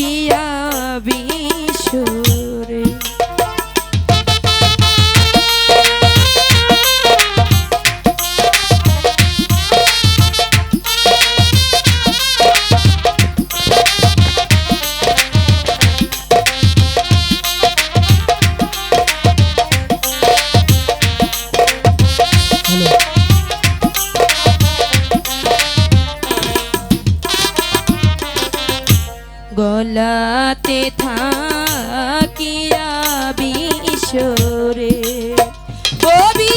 কিয়া বিষ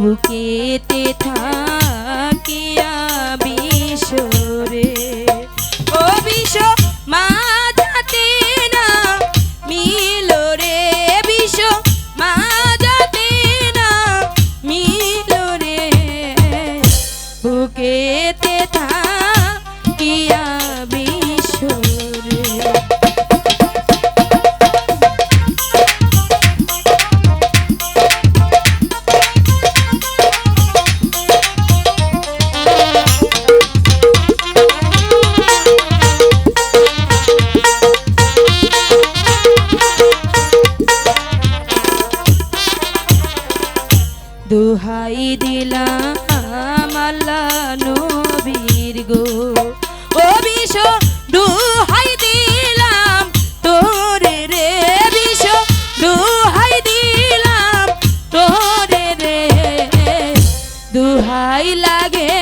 বুকেতে থাকিয়া দোহাই দিলাম আল্লাহ নবীর গো। ও বিষ, দোহাই দিলাম তোরে রে বিষ, দোহাই দিলাম তোরে রে। দোহাই লাগে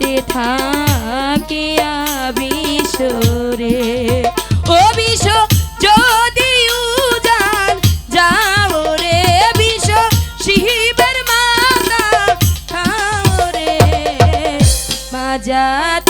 মাজাতে থাকে বিশরে ও বিষ যদি উজান যাও রে বিষ শিবের মাতা খাও রে। মাজাতে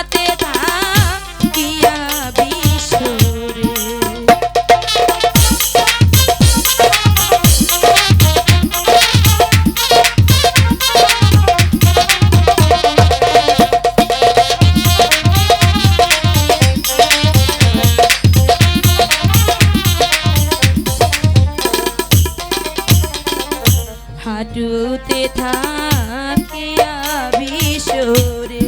হাঁটুতে থাকে বিশোরে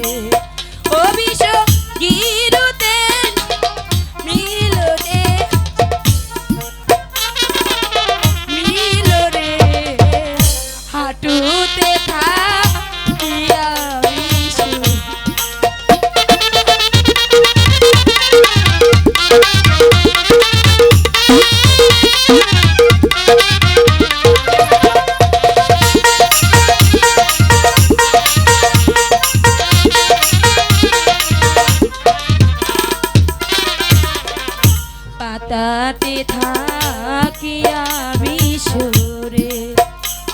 হাতাতে থাকিয়া বিশ্বরে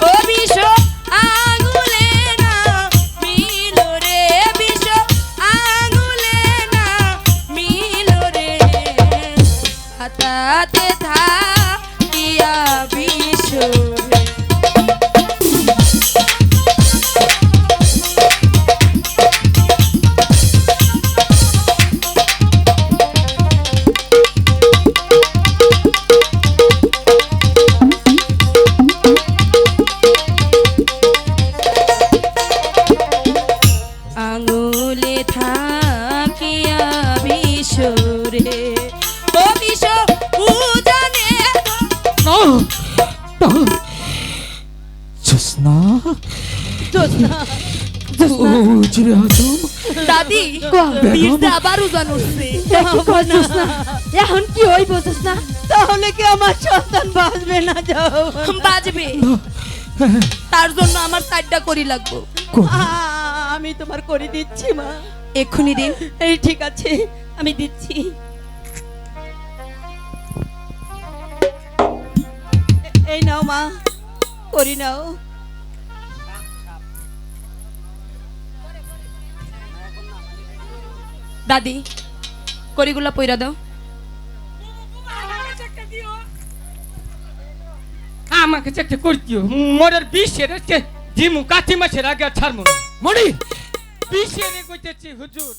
ও বিষ উজরে দাদি আবার উজান উঠছে এখন কি হইব না তাহলে কি আমার সন্তান বাঁচবে না যাও? বাজবে তার জন্য আমার সাইডটা করি লাগবো। আমি তোমার করে দিচ্ছি মা। এক্ষুনি দিন। এই ঠিক আছে আমি দিচ্ছি। এই নাও মা। করি নাও। দাদি করিগুলা পইরা দাও। আমাকে চেকতে করতিও মোরের বিশের দিমু কাঠি মাছের আগে ছাড়মু। মণি বিশের কইতেছি হুজুর।